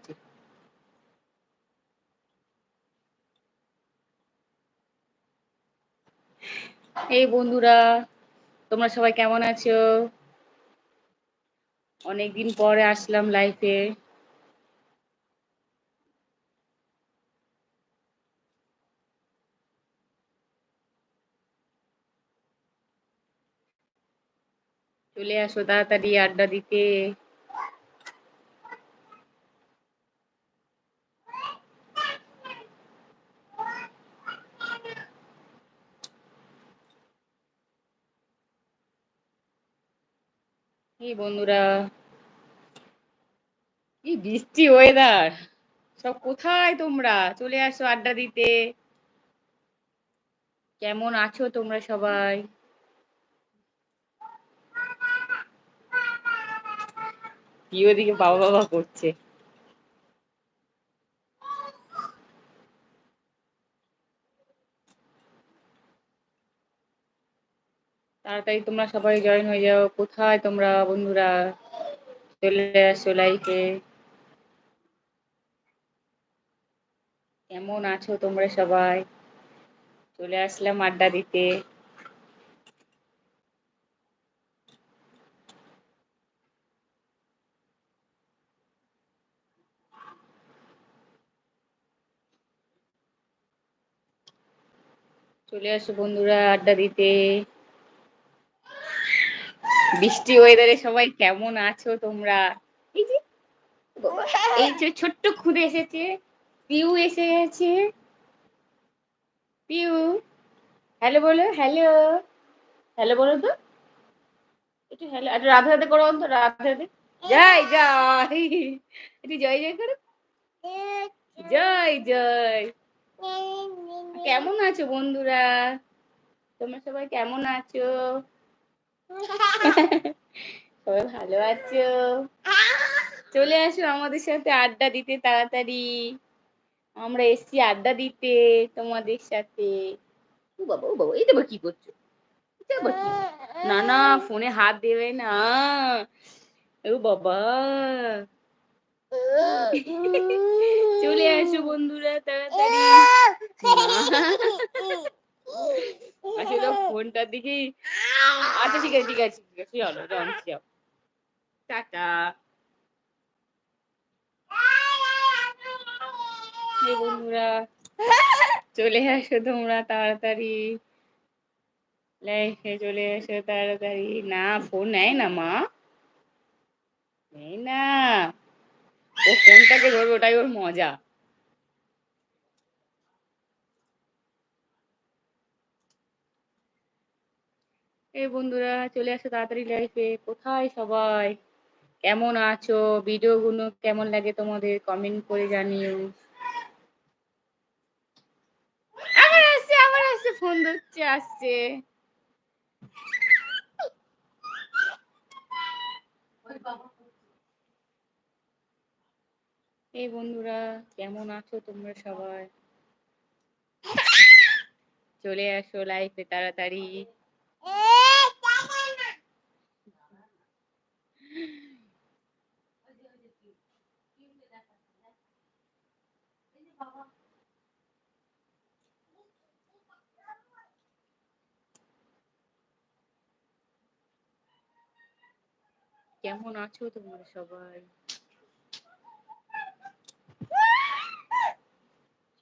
আছে এই বন্ধুরা, তোমরা সবাই কেমন আছো? অনেকদিন পরে আসলাম লাইফে চলে আসো তাড়াতাড়ি আড্ডা দিতে। এই বন্ধুরা? কি বৃষ্টি ওয়েদার সব কোথায় তোমরা? চলে আসো আড্ডা দিতে। কেমন আছো তোমরা সবাই? কি ওদিকে বাবা বাবা করছে? তাড়াতাড়ি তোমরা সবাই জয়েন হয়ে যাও। কোথায় তোমরা বন্ধুরা? চলে আসো লাইফে কেমন আছো তোমরা সবাই? চলে আসলাম আড্ডা দিতে। চলে আসো বন্ধুরা আড্ডা দিতে। বৃষ্টি ওয়েদারে সবাই কেমন আছো তোমরা? এই যে এই যে ছোট্ট খুদে এসেছে, পিউ এসে গেছে পিউ হ্যালো বলো হ্যালো হ্যালো বলো তো। একটু হ্যালো একটু রাধে রাধে করো তো রাধে রাধে। জয় জয়। একটু জয় জয় করো। জয় জয়। কেমন আছো বন্ধুরা? তোমরা সবাই কেমন আছো? সবাই ভালো আছো? চলে আসো আমাদের সাথে আড্ডা দিতে তাড়াতাড়ি। আমরা এসছি আড্ডা দিতে তোমাদের সাথে। ও বাবা ও বাবা এটা কি করছ? না না, ফোনে হাত দেবে না। ও বাবা। চলে আসো বন্ধুরা, তাড়াতাড়ি। ফোনটার দিকেই আচ্ছা ঠিক আছে ঠিক আছে ঠিক আছে, চলো যাও। টাটা। বন্ধুরা, চলে আসো তোমরা তাড়াতাড়ি। লাইফে চলে এসো তাড়াতাড়ি। না, ফোন নেয় না, মা। নেই না। ও ফোনটাকে ধরবে, ওটাই ওর মজা। এই বন্ধুরা, চলে আসো তাড়াতাড়ি লাইফে কোথায় সবাই? কেমন আছো? ভিডিওগুলো কেমন লাগে তোমাদের? কমেন্ট করে জানিও। আবার আসছে আবার আসছে ফোন ধরছে, আসছে। এই বন্ধুরা, কেমন আছো তোমরা সবাই? চলে আসো লাইফে তাড়াতাড়ি। কেমন আছো তোমরা সবাই?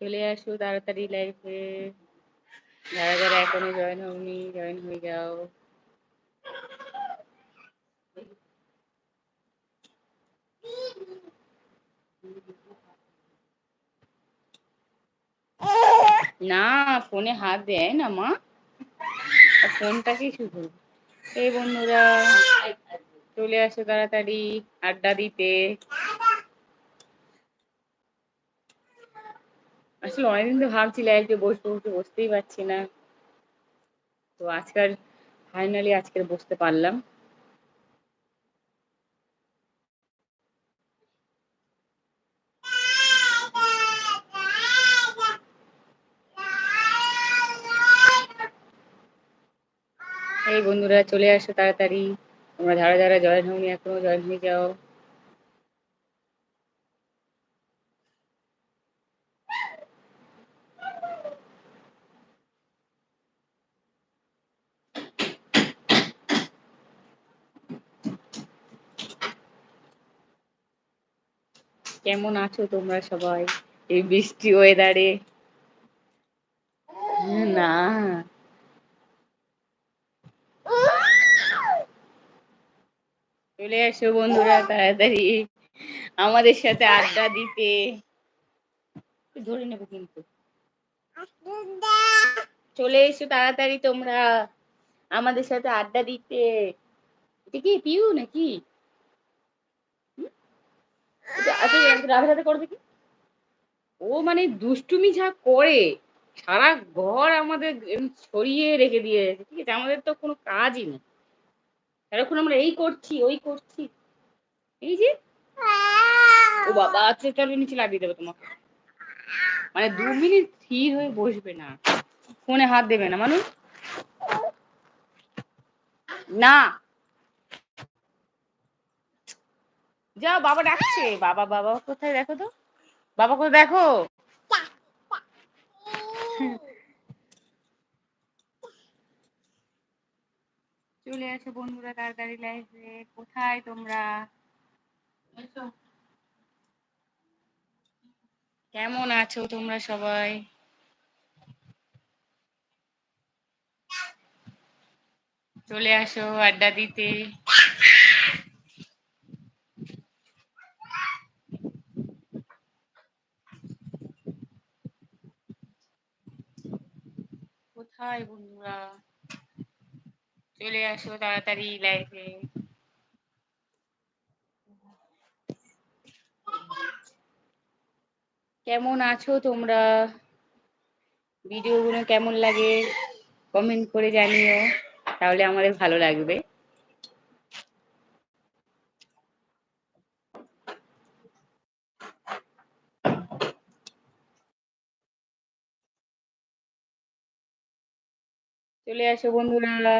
চলে আসো তাড়াতাড়ি লাইফে যারা যারা এখনও জয়েন হওনি জয়েন হয়ে যাও। না, ফোনে হাত দেয় না মা। ফোনটাকে শুধু। এই বন্ধুরা চলে আসো তাড়াতাড়ি, আড্ডা দিতে। আসলে অনেকদিন তো ভাবছি লাইফে বসবো বসবো বসতেই পারছি না। তো আজকাল ফাইনালি আজকে বসতে পারলাম। এই বন্ধুরা, চলে আসো তাড়াতাড়ি। তোমরা যারা যারা জয়েন হওনি, এখনও জয়েন হয়ে যাও। কেমন আছো তোমরা সবাই? এই বৃষ্টি ওয়েদারে না। চলে এসো বন্ধুরা তাড়াতাড়ি। আমাদের সাথে আড্ডা দিতে। ধরে নেব কিন্তু। চলে এসো তাড়াতাড়ি তোমরা। আমাদের সাথে আড্ডা দিতে। এটা কি, পিউ নাকি? আচ্ছা ও মানে দুষ্টুমি যা করে, সারা ঘর আমাদের ছড়িয়ে রেখে দিয়েছে। ঠিক আছে, আমাদের তো কোনো কাজই নেই। সারাক্ষণ আমরা এই করছি ওই করছি। এই যে ও বাবা চলো নিচে লাগিয়ে দেবো তোমাকে। মানে দু মিনিট স্থির হয়ে বসবে না। ফোনে হাত দেবে না মানুষ। না। যাও বাবা ডাকছে। বাবা বাবা কোথায়? দেখো তো। বাবা কোথায়? দেখো। চলে আসো বন্ধুরা তাড়াতাড়ি লাইফে কোথায় তোমরা? কেমন আছো তোমরা সবাই? চলে আসো আড্ডা দিতে। কোথায় বন্ধুরা? চলে আসো তাড়াতাড়ি লাইফে কেমন আছো তোমরা? ভিডিওগুলো কেমন লাগে কমেন্ট করে জানিও, তাহলে আমাদের ভালো লাগবে। চলে আসো বন্ধুরা।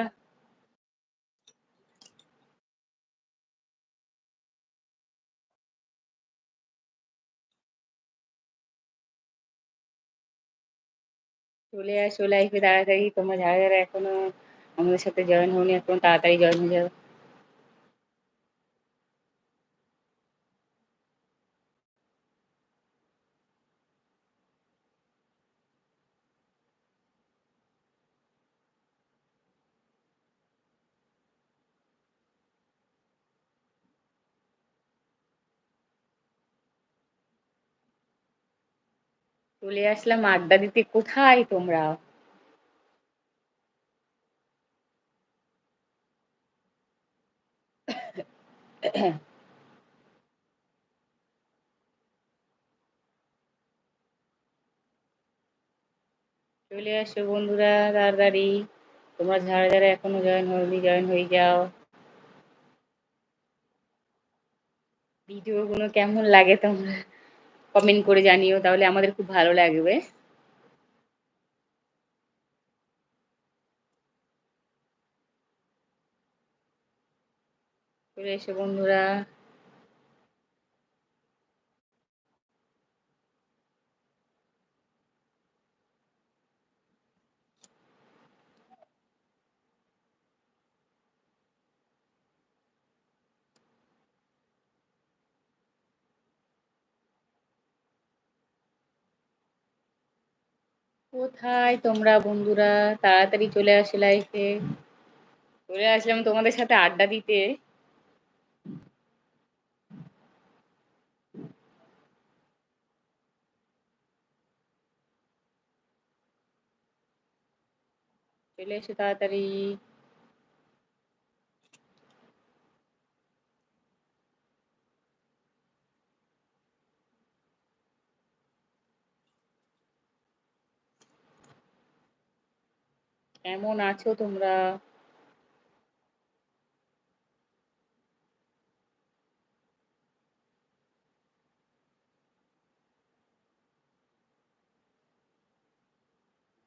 চলে আসো লাইফে তাড়াতাড়ি, তোমরা যারা যারা এখনও আমাদের সাথে জয়েন হওনি, এখন তাড়াতাড়ি জয়েন হয়ে যাও চলে আসলাম, আড্ডা দিতে কোথায় তোমরা? চলে আসো বন্ধুরা, তাড়াতাড়ি। তোমরা যারা যারা এখনও জয়েন হয়নি জয়েন হয়ে যাও। ভিডিওগুলো কেমন লাগে তোমরা? কমেন্ট করে জানিও তাহলে আমাদের খুব ভালো লাগবে। চলে এসো বন্ধুরা। কোথায় তোমরা বন্ধুরা? তাড়াতাড়ি চলে আসে লাইফে চলে আসলাম তোমাদের সাথে আড্ডা দিতে। চলে এসো তাড়াতাড়ি। কেমন আছো তোমরা?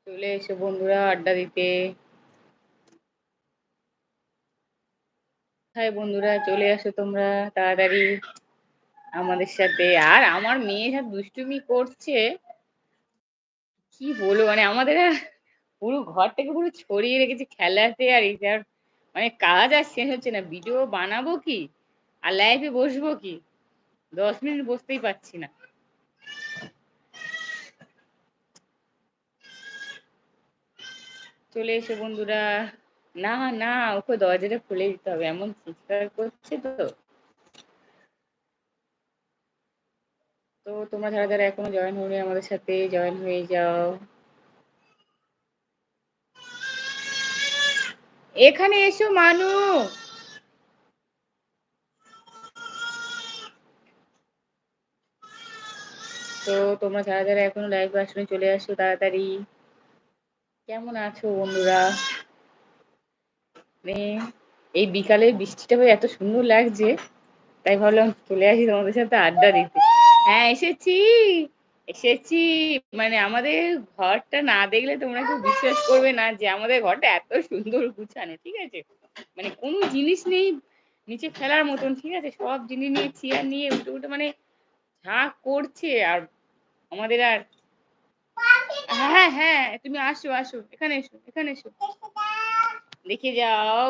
চলে এসো বন্ধুরা আড্ডা দিতে। কোথায় বন্ধুরা, চলে আসো তোমরা তাড়াতাড়ি আমাদের সাথে। আর আমার মেয়ে যা দুষ্টুমি করছে, কি বলব মানে আমাদের আর পুরো ঘরটাকে পুরো ছড়িয়ে রেখেছে খেলাতে আর এটার মানে কাজ আর শেষ হচ্ছে না। ভিডিও বানাবো কি? আর লাইভে বসবো কি? দশ মিনিট বসতেই পারছি না। চলে এসো বন্ধুরা। না না, ওকে দরজাটা খুলে দিতে হবে। এমন চিৎকার করছে তো। তো তোমরা যারা যারা এখনও জয়েন হয়নি আমাদের সাথে জয়েন হয়ে যাও। এখানে এসো, মানু। তো তোমরা যারা যারা এখনও লাইভ আসলে চলে আসো তাড়াতাড়ি। কেমন আছো বন্ধুরা? মানে এই বিকালে বৃষ্টিটা হয়ে এত সুন্দর লাগছে, তাই ভাবলাম চলে আসি তোমাদের সাথে আড্ডা দিতে। হ্যাঁ এসেছি। এসেছি। মানে আমাদের ঘরটা না দেখলে তোমরা কেউ বিশ্বাস করবে না যে আমাদের ঘরটা এত সুন্দর গুছানো, ঠিক আছে? মানে কোনো জিনিস নেই নিচে ফেলার মতন, ঠিক আছে? সব জিনিস নিয়ে, চেয়ার নিয়ে উঠে উঠে মানে যা করছে আর আমাদের আর হ্যাঁ হ্যাঁ তুমি আসো আসো, এখানে এসো এখানে এসো। দেখে যাও।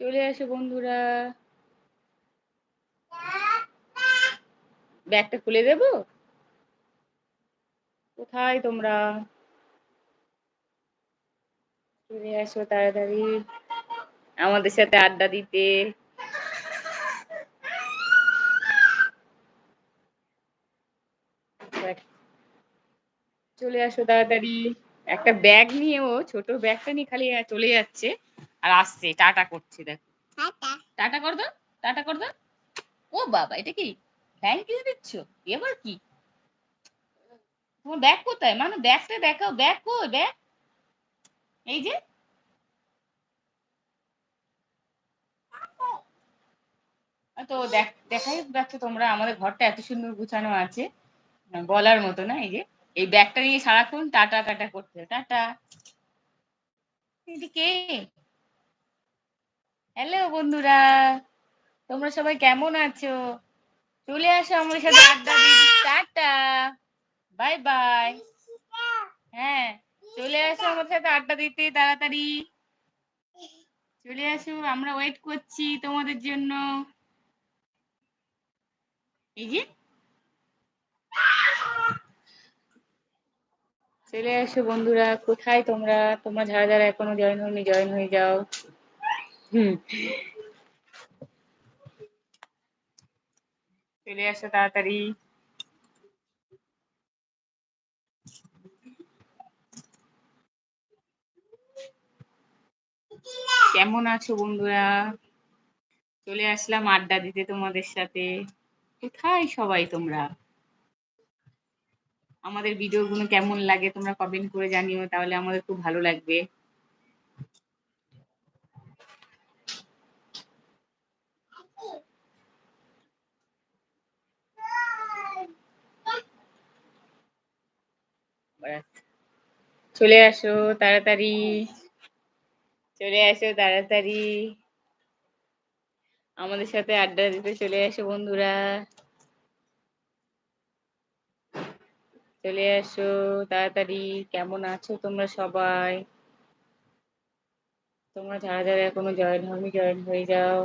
চলে আসো বন্ধুরা। ব্যাগটা খুলে দেব? কোথায় তোমরা? চলে আসো তাড়াতাড়ি। আমাদের সাথে আড্ডা দিতে। চলে আসো তাড়াতাড়ি। একটা ব্যাগ নিয়ে ও, ছোট ব্যাগটা নিয়ে খালি চলে যাচ্ছে। আর আসছে টাটা করছে দেখো। টাটা। কর দাও টাটা কর দাও ও বাবা এটা কি? থ্যাংক ইউ দিচ্ছ? এবার কি? তোমার ব্যাগ কোথায়? মানে ব্যাগটা দেখাও। ব্যাগ কই? ব্যাগ? এই যে। তো দেখ দেখাই যাচ্ছে তোমরা আমাদের ঘরটা এত সুন্দর গুছানো আছে। বলার মতো না এই যে। এই ব্যাগটা নিয়ে সারাক্ষণ টাটা টাটা। করতে টাটা কে? হ্যালো বন্ধুরা, তোমরা সবাই কেমন আছো? চলে আসো আমার সাথে আড্ডা দিদি টাটা, বাই বাই। হ্যাঁ চলে আসো আমার সাথে আড্ডা দিতে তাড়াতাড়ি। চলে আসো, আমরা ওয়েট করছি তোমাদের জন্য। এই যে। চলে আসো বন্ধুরা, কোথায় তোমরা? তোমরা যারা যারা এখনও জয়েন হয়নি জয়েন হয়ে যাও। চলে আসো তাড়াতাড়ি। কেমন আছো বন্ধুরা? চলে আসলাম আড্ডা দিতে তোমাদের সাথে। কোথায় সবাই তোমরা? আমাদের ভিডিওগুলো কেমন লাগে তোমরা কমেন্ট করে জানিও, তাহলে আমাদের খুব ভালো লাগবে। চলে আসো তাড়াতাড়ি। চলে আসো তাড়াতাড়ি। আমাদের সাথে আড্ডা দিতে চলে আসো বন্ধুরা। চলে আসো তাড়াতাড়ি। কেমন আছো তোমরা সবাই? তোমরা যারা যারা এখনও জয়েন হয়নি, জয়েন হয়ে যাও।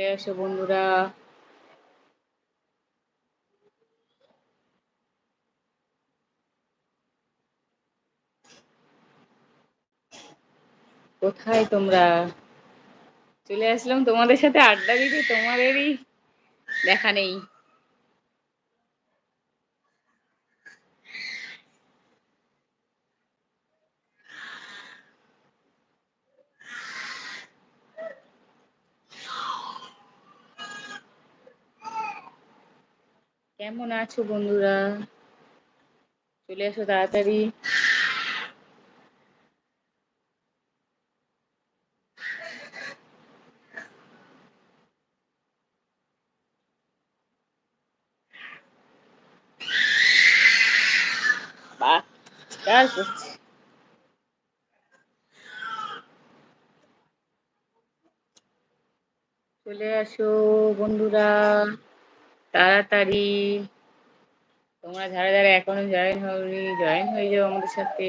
চলে আসো বন্ধুরা। কোথায় তোমরা? চলে আসলাম তোমাদের সাথে আড্ডা দিতে তোমাদেরই দেখা নেই। কেমন আছো বন্ধুরা? চলে এসো তাড়াতাড়ি। চলে আসো বন্ধুরা। তাড়াতাড়ি। তোমরা যারা যারা এখনও জয়েন হওনি জয়েন হয়ে যাও আমাদের সাথে।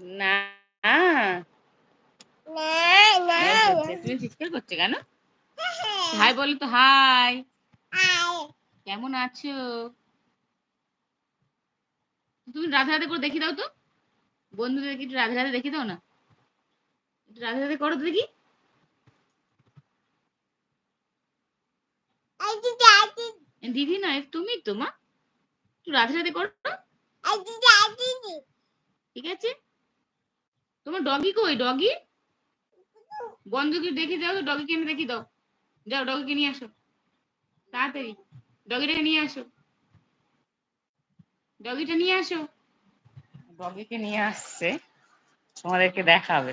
না। তুমি চিৎকার করছ কেন? হাই বলো তো হাই। কেমন আছো? তুমি রাধে রাধে করে দেখি দাও তো। বন্ধুদেরকে একটু রাধে রাধে দেখি দাও না। একটু রাধে রাধে করো তো দেখি। দিদি না তুমি তো মা। একটু রাধে রাধে করো ঠিক আছে? তোমার ডগি কই ডগি? বন্ধুকে দেখে যাও তো ডগিকে এনে দেখি দাও। যাও ডগিকে নিয়ে আসো। তাড়াতাড়ি ডগিটাকে নিয়ে আসো। ডগিটা নিয়ে আসো। ডগিকে নিয়ে আসছে তোমাদেরকে দেখাবে।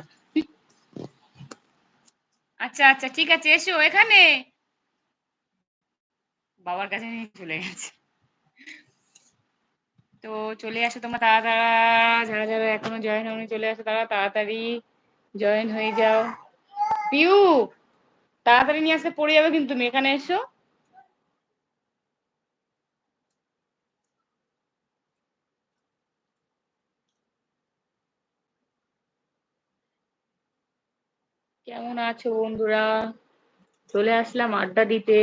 আচ্ছা আচ্ছা ঠিক আছে এসো এখানে। বাবার কাছে নিয়ে চলে গেছে। তো চলে আসো তোমরা তারা যারা যারা এখনও জয়েন হয়নি চলে আসো তারা তাড়াতাড়ি। জয়েন হয়ে যাও। পিউ, তাড়াতাড়ি নিয়ে আসতে পড়ে যাবে কিন্তু তুমি এখানে এসো। কেমন আছো বন্ধুরা? চলে আসলাম আড্ডা দিতে।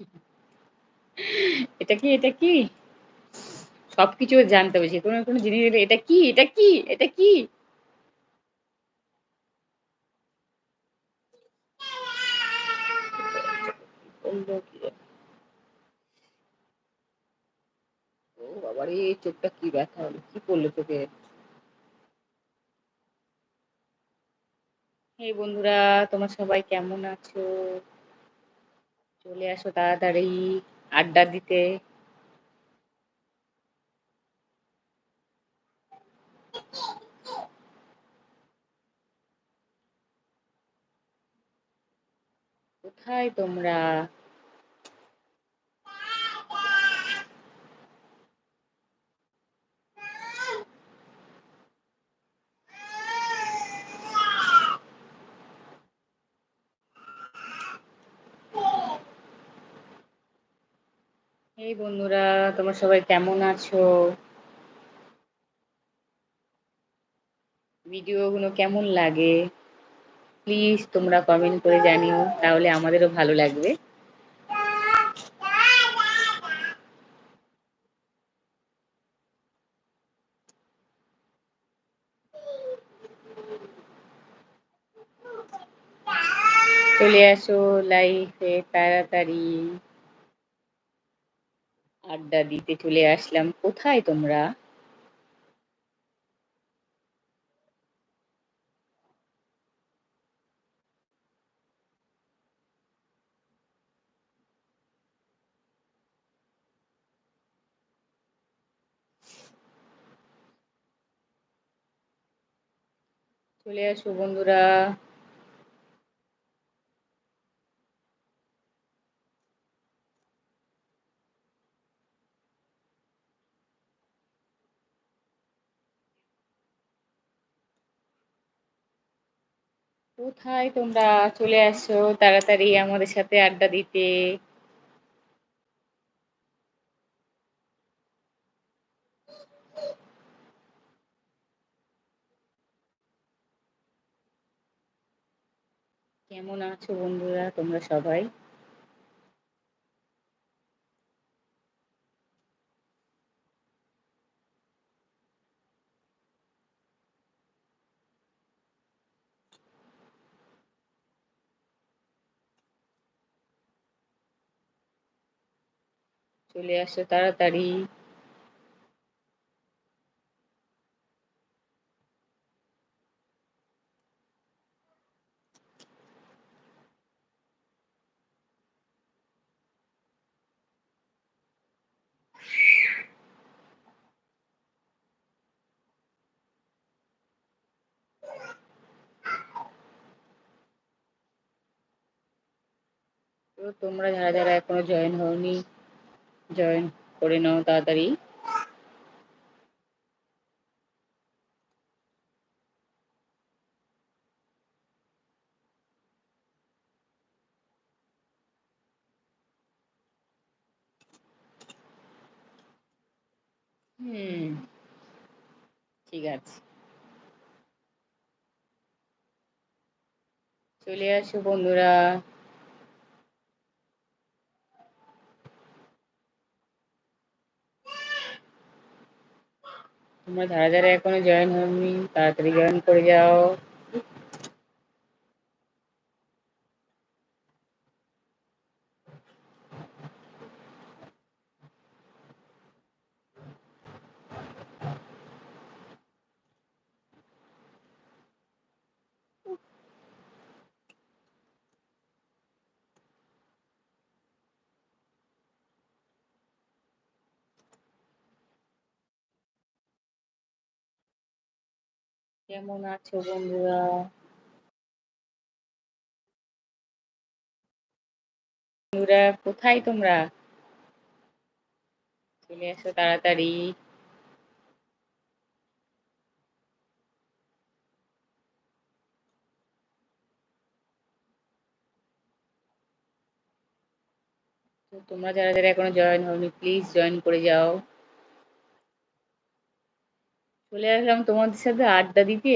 এটা কি এটা কি? সবকিছু জানতে হবে, যে কোনো কোনো জিনিস এটা কি এটা কি এটা কি? বাবারে চোখটা কি ব্যথা হলো কি করল চোখে এই বন্ধুরা, তোমার সবাই কেমন আছো? চলে আসো তাড়াতাড়ি আড্ডা দিতে। কোথায় তোমরা এই বন্ধুরা তোমরা সবাই কেমন আছো? ভিডিওগুলো কেমন লাগে? প্লিজ তোমরা কমেন্ট করে জানিও, তাহলে আমাদেরও ভালো লাগবে। চলে আসো লাইফে তাড়াতাড়ি। আড্ডা দিতে চলে আসলাম। কোথায় তোমরা? চলে আসো বন্ধুরা। কোথায় তোমরা চলে আসো? তাড়াতাড়ি আমাদের সাথে আড্ডা দিতে। কেমন আছো বন্ধুরা? তোমরা সবাই? চলে আসো তাড়াতাড়ি। তোমরা যারা যারা এখনও জয়েন হওনি জয়েন করে নাও তাড়াতাড়ি। হুম ঠিক আছে। চলে আসো বন্ধুরা। তোমরা যারা যারা এখনও জয়েন হওনি তাড়াতাড়ি জয়েন করে যাও। কেমন আছো বন্ধুরা? বন্ধুরা, কোথায় তোমরা? চলে এসো তাড়াতাড়ি। তোমরা যারা যারা এখনও জয়েন হওনি প্লিজ জয়েন করে যাও। চলে আসলাম তোমাদের সাথে আড্ডা দিতে।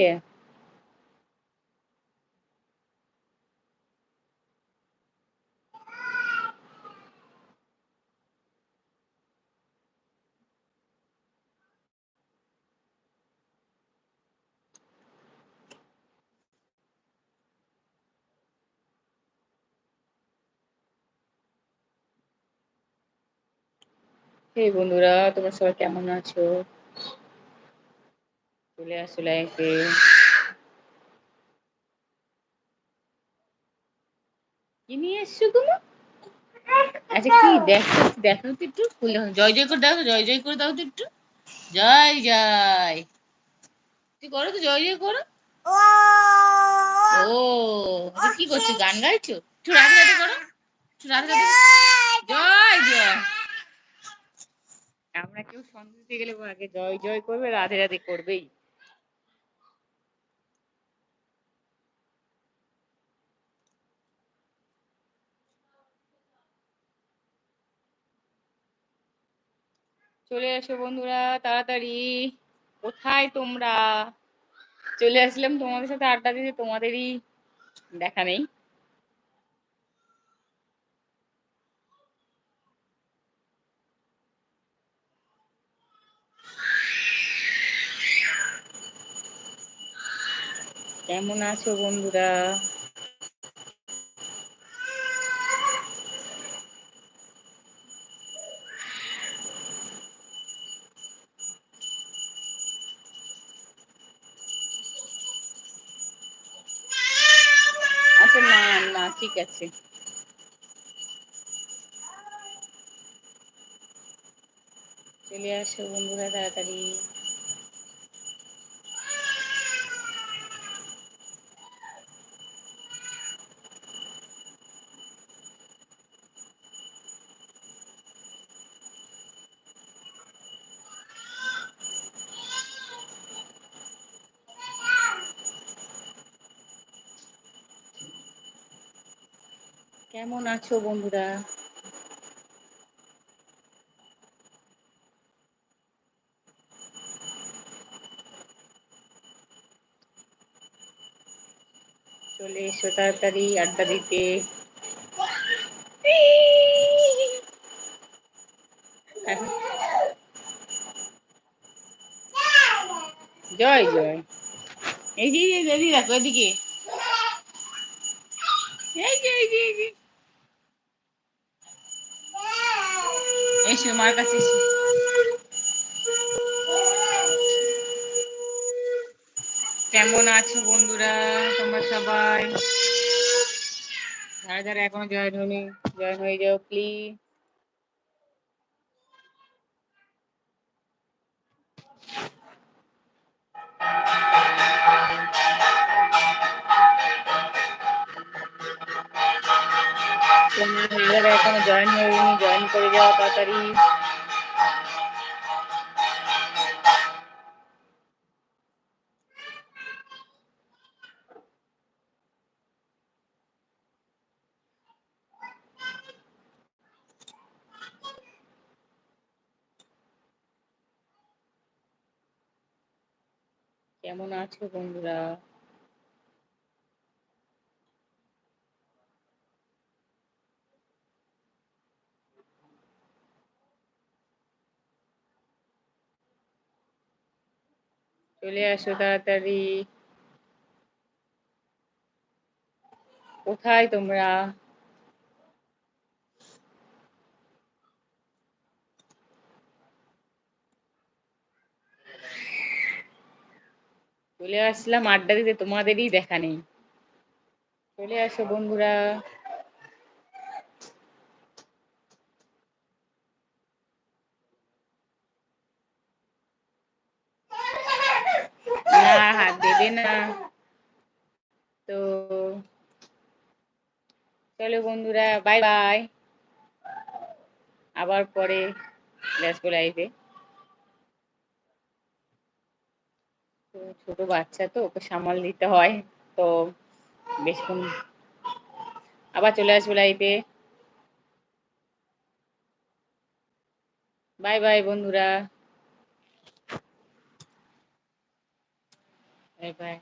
এই বন্ধুরা তোমরা সবাই কেমন আছো? চলে আসো লাইফে কি নিয়ে এসছো তুমি? আচ্ছা কি দেখো দেখো তো একটু জয় জয় করে জয় জয় করে দাও তো একটু। জয় জয়। তুই করো তো? জয় জয় করো। ও তুমি কি করছ? গান গাইছো? একটু রাধে রাধে করো। একটু রাধে রাধে জয় জয়। আমরা কেউ সন্দেশ দিতে গেলে আগে জয় জয় করবে, রাধে রাধে করবেই। চলে এসো বন্ধুরা, তাড়াতাড়ি। কোথায় তোমরা? চলে আসলাম তোমাদের সাথে আড্ডা দিতে, তোমাদেরই দেখা নেই। কেমন আছো বন্ধুরা? আচ্ছা না না ঠিক আছে। চলে আসো বন্ধুরা তাড়াতাড়ি। কেমন আছো বন্ধুরা? চলে এসো তাড়াতাড়ি আড্ডা দিতে। জয় জয়। এই যে এদিকে দেখো, এদিকে। এই যে এই যে এই যে এসো মার কাছে এসো। কেমন আছো বন্ধুরা? তোমরা সবাই? যারা যারা এখনও জয়েন হয়নি জয়েন হয়ে যাও প্লিজ যারা এখনও জয়েন হয়নি জয়েন করে যাও তাড়াতাড়ি। কেমন আছো বন্ধুরা? চলে আসো তাড়াতাড়ি। কোথায় তোমরা? চলে আসলাম আড্ডা দিতে, তোমাদেরই দেখা নেই। চলে আসো বন্ধুরা না দেবে না তো চলো বন্ধুরা বাই বাই আবার পরে ব্যস্ত লাইফে। ছোট বাচ্চা তো, ওকে সামাল দিতে হয়, তো বেশক্ষণ আবার চলে আসব লাইফে। বাই বাই বন্ধুরা। Bye bye